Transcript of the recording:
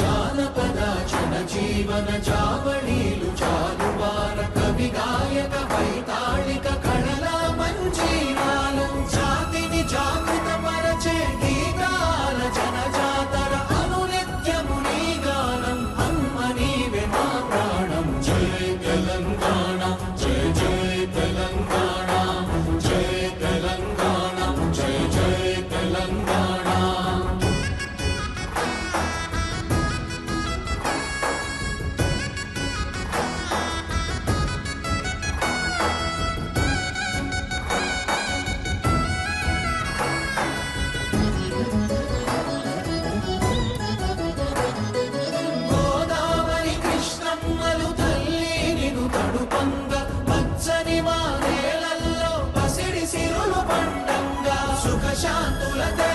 జానపద జన జీవన జావళీలు జాల chanto latino.